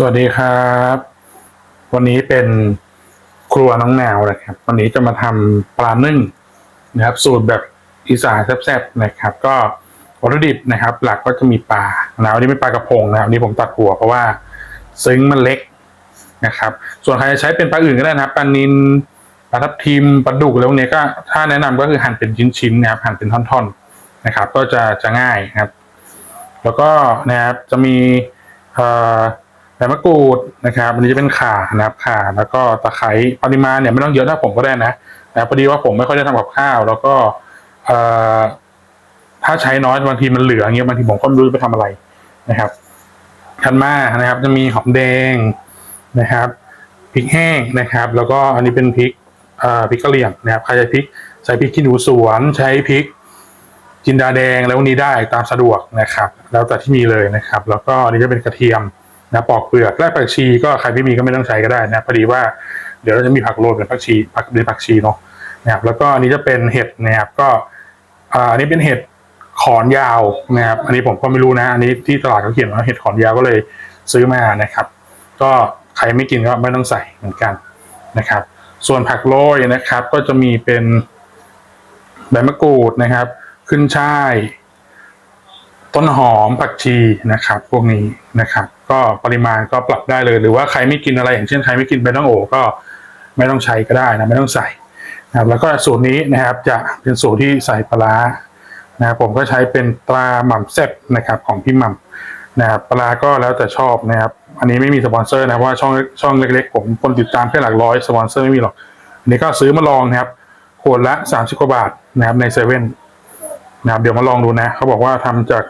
สวัสดีครับ วันนี้เป็นครัวน้องแนวนะครับ วันนี้จะมาทำปลานึ่งนะครับ สูตรแบบอีสานแซ่บๆนะครับ ก็วัตถุดิบนะครับ หลักก็จะมีปลานะวันนี้เป็นปลากระพงนะครับวันนี้ผมตัดหัวเพราะว่าซึ้งมันเล็กนะครับ ส่วนใครจะใช้เป็นปลาอื่นก็ได้นะครับปลานิลปลาทับทิมปลาดุกอะไรพวกนี้ก็ถ้าแนะนำก็คือหั่นเป็นชิ้นๆนะครับหั่นเป็นท่อนๆนะครับ ก็จะจะง่ายนะครับ แล้วก็นะครับจะมีเอ่อ ใบมะกรูดนะครับอันนี้จะเป็นข่านะครับข่าแล้วก็ตะไคร้ปริมาณเนี่ยไม่ต้องเยอะถ้าผมก็ได้นะแต่พอดีว่าผมไม่ค่อยได้ทำกับข้าว แล้วก็เอ่อถ้าใช้น้อยบางทีมันเหลืออย่างเงี้ยบางทีผมก็ไม่รู้จะไปทำอะไรนะครับถัดมานะครับ จะมีหอมแดงนะครับพริกแห้งนะครับ แล้วก็อันนี้เป็นพริกเอ่อพริกกะเหรี่ยงนะครับใครใช้พริกใช้พริกขี้หนูสวนใช้พริกจินดาแดงแล้วนี้ได้ตามสะดวกนะครับ แล้วแต่ที่มีเลยนะครับ แล้วก็อันนี้จะเป็นกระเทียม นะปอกเปลือกแรกผักชีก็ใครไม่มีก็ไม่ต้องใช้ก็ได้นะพอดีว่าเดี๋ยวเราจะมีผักโรยเป็นผักชีผักเป็นผักชีเนาะนะครับแล้วก็อันนี้จะเป็นเห็ดนะครับก็อันนี้เป็นเห็ดขอนยาวนะครับอันนี้ผมก็ไม่รู้นะอันนี้ที่ตลาดเขาเขียนว่าเห็ดขอนยาวก็เลยซื้อมานะครับ ก็ใครไม่กินก็ไม่ต้องใส่เหมือนกันนะครับ ส่วนผักโรยนะครับ ก็จะมีเป็นใบมะกรูดนะครับ ขึ้นช่าย ต้นหอมผักชีนะครับ พวกนี้นะครับ ก็ปริมาณก็ปรับได้เลย หรือว่าใครไม่กินอะไรอย่างเช่นใครไม่กินใบต้องโอก็ไม่ต้องใช้ก็ได้นะไม่ต้องใส่นะครับแล้วก็สูตรนี้นะครับจะเป็นสูตรที่ใส่ปลาร้านะครับผมก็ใช้เป็นปลาหม่ำแซ่บนะครับของพี่หม่ำนะครับปลาก็แล้วแต่ชอบนะครับ อันนี้ไม่มีสปอนเซอร์นะเพราะว่าช่องช่องเล็กๆ ผมคนติดตามแค่หลักร้อยสปอนเซอร์ไม่มีหรอกอันนี้ก็ซื้อมาลองนะครับขวดละสามสิบกว่าบาทนะครับในเซเว่นนะครับเดี๋ยวมาลองดูนะ เขาบอกว่าทำจาก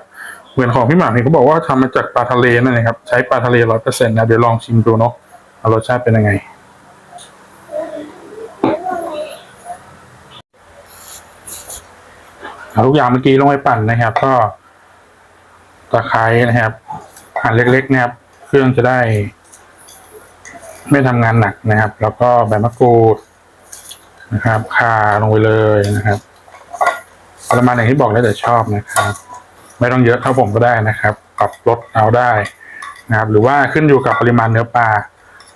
เหมือนของพี่หม่ำเห็นเขาบอกว่าทำมาจากปลาทะเลนั่นนะครับใช้ปลาทะเลร้อยเปอร์เซ็นต์นะเดี๋ยวลองชิมดูเนาะรสชาติเป็นยังไงเอาทุกอย่างเมื่อกี้ลงไปปั่นนะครับ ก็ตะไคร้นะครับหั่นเล็กๆนะครับ เครื่องจะได้ ไม่ทำงานหนักนะครับ แล้วก็ใบมะกรูดนะครับคาลงไปเลยนะครับประมาณอย่างที่บอกแล้วแต่ชอบนะครับ ไม่ต้องเยอะเท่าผมก็ได้นะครับปรับลดเอาได้นะครับหรือว่าขึ้นอยู่กับปริมาณเนื้อปลา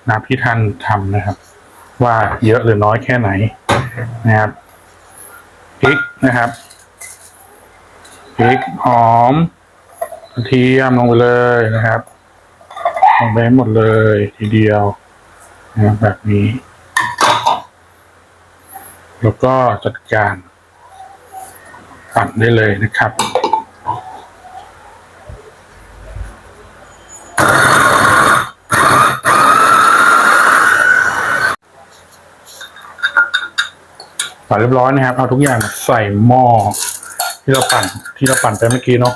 นะที่ท่านทำนะครับ ว่าเยอะหรือน้อยแค่ไหนนะครับพริกนะครับพริกหอมกระเทียมลงไปเลยนะครับลงไปหมดเลยทีเดียวนะบแบบนี้ แล้วก็จัดการปั่นได้เลยนะครับ ปั่นเรียบร้อยนะครับ เอาทุกอย่างใส่หม้อที่เราปั่นที่เราปั่นไปเมื่อกี้เนาะ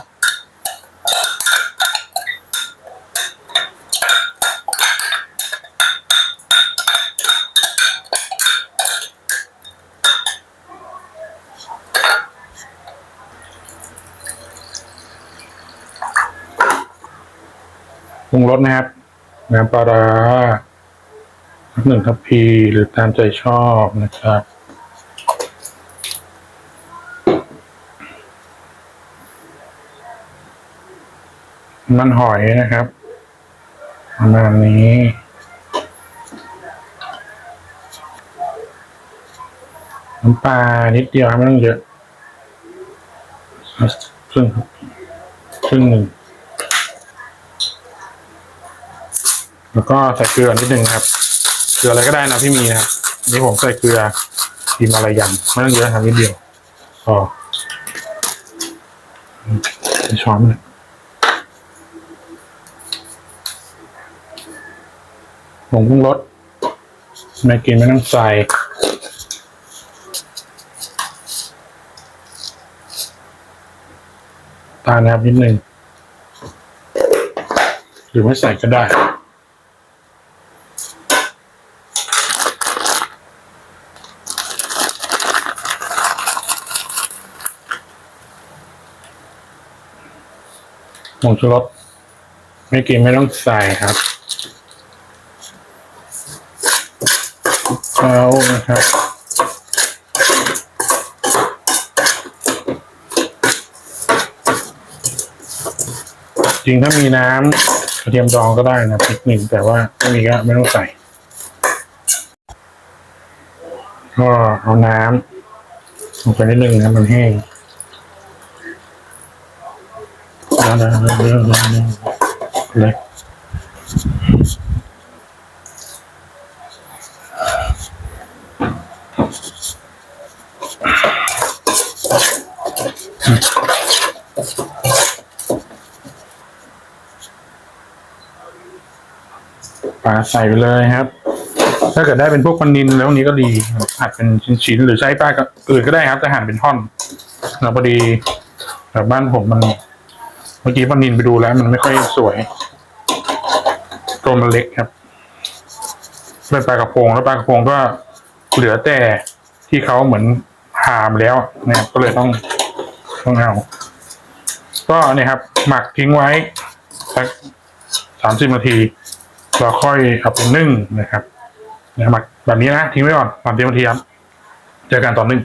ปรุงรสนะครับน้ำปลาร้าหนึ่งทัพพีหรือตามใจชอบนะครับ มันหอยนะครับประมาณนี้น้ำปลานิดเดียวครับไม่ต้องเยอะครึ่งครึ่งหนึ่งแล้วก็ใส่เกลือนิดนึงครับ เกลืออะไรก็ได้นะที่มีนะครับนี่ผมใส่เกลือพิมอะไรยังไม่ต้องเยอะครับนิดเดียวพอช้อนหนึ่ง ผงปรุงรสไม่กินไม่ต้องใส่ตาลนะครับนิดนึงหรือไม่ใส่ก็ได้ผงชูรสไม่กินไม่ต้องใส่ครับ เอานะครับจริงถ้ามีน้ำกระเทียมดองก็ได้นะพริกหนึ่งแต่ว่าไม่มีก็ไม่ต้องใส่ก็เอาน้ำลงไปนิดนึงนะมันแห้งแล้วนะเลย ปลาใส่ไปเลยครับ ถ้าเกิดได้เป็นพวกปนินแล้วนี้ก็ดีหั่นเป็นชิ้นๆหรือใช้ปลาอื่นก็ได้ครับแต่หั่นเป็นท่อนแล้วพอดีแบบบ้านผมมัน เมื่อกี้ปนินไปดูแล้ว มันไม่ค่อยสวยตัวมันเล็กครับเป็นปลากระพงแล้วปลากระพงก็เหลือแต่ที่เขาเหมือนหามแล้วนะครับก็เลยต้อง ต้องเอาก็เนี่ยครับ หมักทิ้งไว้สักสามสิบนาที เราค่อยเอาไปนึ่งนะครับนะหมักแบบนี้นะทิ้งไว้ก่อนสามสิบนาทีครับเจอกันตอนนึ่ง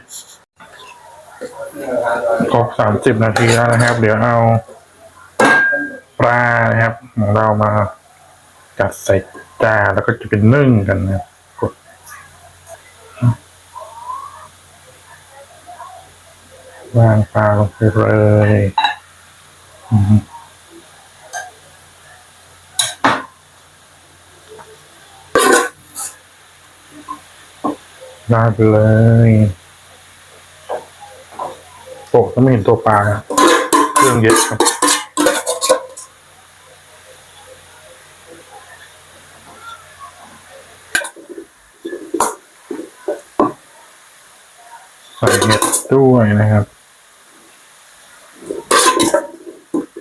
ครบสามสิบนาทีแล้วนะครับ เดี๋ยวเอาปลานะครับของเรามาจัดใส่จานแล้วก็จะเป็นนึ่งกันนะครับกด วางปลาลงไปเลยอืมได้ไปเลยโอ้ถ้าไม่เห็นตัวปลาครับเครื่องเยอะครับใส่เห็ดด้วยนะครับ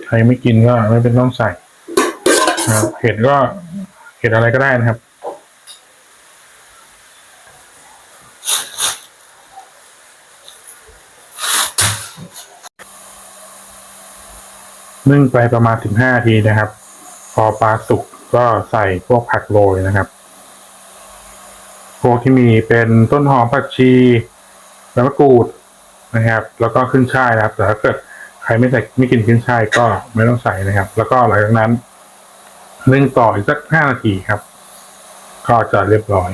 ใค รไม่กินก็ไม่เป็นต้องใส่นะครับเห็ดก็เห็ดอะไรก็ได้นะครับ นึ่งไปประมาณ15นาทีนะครับ พอปลาสุกก็ใส่พวกผักโรยนะครับ พวกที่มีเป็นต้นหอมผักชีใบมะกรูดนะครับ แล้วก็ขึ้นช่ายนะครับแต่ถ้าเกิด ใครไม่ใส่ไม่กินขึ้นช่ายก็ไม่ต้องใส่นะครับ แล้วก็หลังจากนั้นนึ่งต่ออีกสักห้านาทีครับ ก็จะเรียบร้อย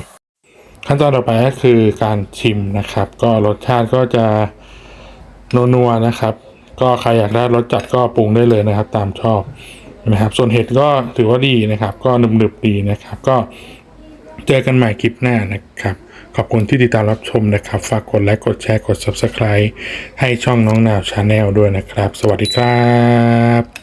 ขั้นตอนต่อไปก็คือการชิมนะครับ ก็รสชาติก็จะนัวๆนะครับ ก็ใครอยากได้รสจัดก็ปรุงได้เลยนะครับ ตามชอบนะครับ ส่วนเห็ดก็ถือว่าดีนะครับ ก็หนึบๆดีนะครับ ก็ เจอกันใหม่คลิปหน้านะครับ ขอบคุณที่ติดตามรับชมนะครับ ฝากกดไลค์กดแชร์กด Subscribe ให้ช่องน้องนาวชาแนลด้วยนะครับ สวัสดีครับ